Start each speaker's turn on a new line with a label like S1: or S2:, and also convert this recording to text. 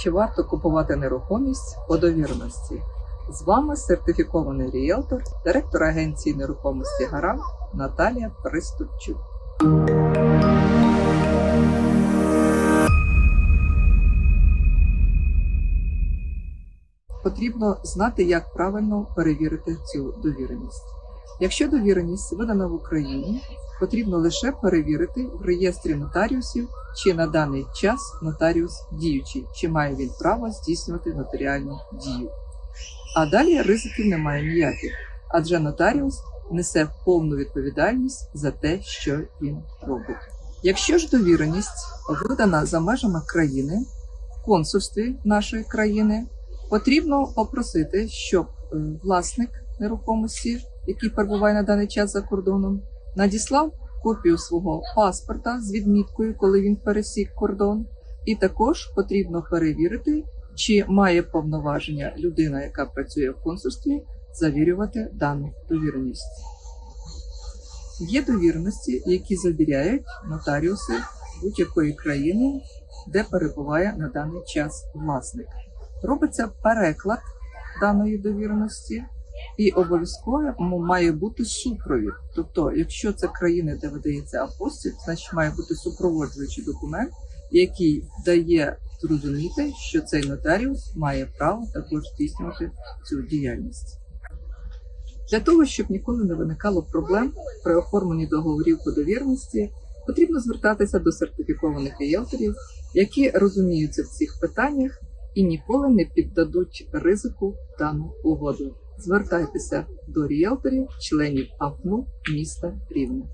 S1: Чи варто купувати нерухомість по довірності? З вами сертифікований ріелтор, директор агенції нерухомості Гарант Наталія Приступчук. Потрібно знати, як правильно перевірити цю довіреність. Якщо довіреність видана в Україні, потрібно лише перевірити в реєстрі нотаріусів, чи на даний час нотаріус діючий, чи має він право здійснювати нотаріальну дію. А далі ризиків немає ніяких, адже нотаріус несе повну відповідальність за те, що він робить. Якщо ж довіреність видана за межами країни, в консульстві нашої країни, потрібно попросити, щоб е, власник нерухомості, який перебуває на даний час за кордоном, надіслав копію свого паспорта з відміткою, коли він пересік кордон, і також потрібно перевірити, чи має повноваження людина, яка працює в консульстві, завірювати дану довіреність. Є довіреності, які завіряють нотаріуси будь-якої країни, де перебуває на даний час власник. Робиться переклад даної довіреності, і обов'язково має бути супровід. Тобто, якщо це країни, де видається апостіль, значить має бути супроводжуючий документ, який дає зрозуміти, що цей нотаріус має право також здійснювати цю діяльність. Для того, щоб ніколи не виникало проблем при оформленні договорів по довірності, потрібно звертатися до сертифікованих ріелторів, які розуміються в цих питаннях і ніколи не піддадуть ризику дану угоду. Звертайтеся до ріелторів, членів АФНУ міста Рівне.